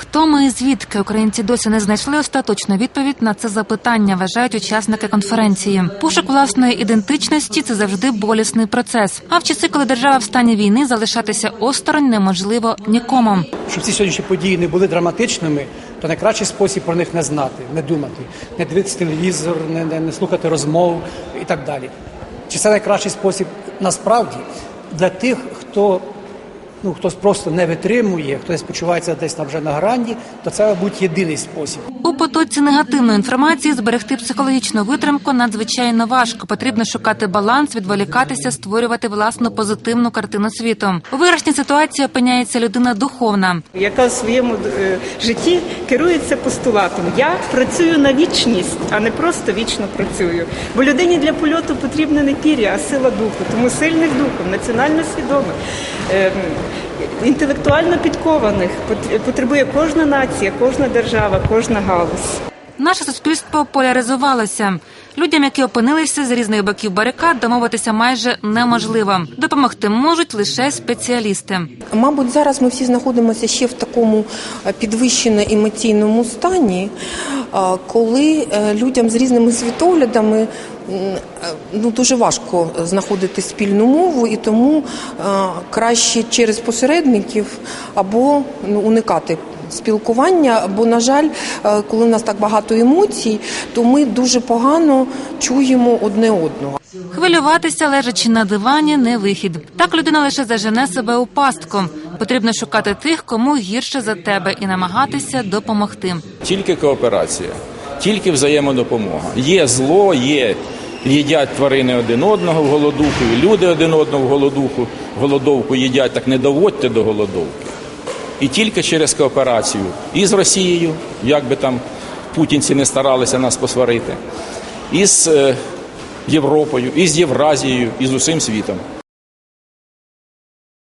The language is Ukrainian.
Хто ми і звідки українці досі не знайшли остаточну відповідь на це запитання, вважають учасники конференції. Пошук власної ідентичності це завжди болісний процес. А в часи, коли держава в стані війни, залишатися осторонь неможливо нікому. Щоб ці сьогоднішні події не були драматичними, то найкращий спосіб про них не знати, не думати, не дивитися телевізор, не, не, не слухати розмов і так далі. Чи це найкращий спосіб насправді для тих, хто ну хтось просто не витримує, хтось почувається десь там вже на грані, то це, мабуть, єдиний спосіб. У потоці негативної інформації зберегти психологічну витримку надзвичайно важко. Потрібно шукати баланс, відволікатися, створювати власну позитивну картину світу. У виграшній ситуації опиняється людина духовна. яка в своєму е, житті керується постулатом Я працюю на вічність, а не просто вічно працюю. Бо людині для польоту потрібна не пір'я, а сила духу. Тому сильних духом, національно свідомих, е, інтелектуально підкованих потребує кожна нація, кожна держава, кожна галузь. Наше суспільство поляризувалося. Людям, які опинилися з різних боків барикад, домовитися майже неможливо. Допомогти можуть лише спеціалісти. Мабуть, зараз ми всі знаходимося ще в такому е, підвищено емоційному стані, е, коли е, людям з різними світоглядами ну, дуже важко знаходити спільну мову, і тому е, краще через посередників або ну, уникати. Спілкування, бо на жаль, е, коли в нас так багато емоцій, то ми дуже погано чуємо одне одного. Хвилюватися, лежачи на дивані, не вихід. Так людина лише зажене себе у пастку. Потрібно шукати тих, кому гірше за тебе, і намагатися допомогти. Тільки кооперація, тільки взаємодопомога. Є зло, є їдять тварини один одного в голодуху, і люди один одного в голодуху, голодовку їдять, так не доводьте до голодовки. І тільки через кооперацію і з Росією, як би там путінці не старалися нас посварити, і з е, Європою, і з Євразією, і з усім світом.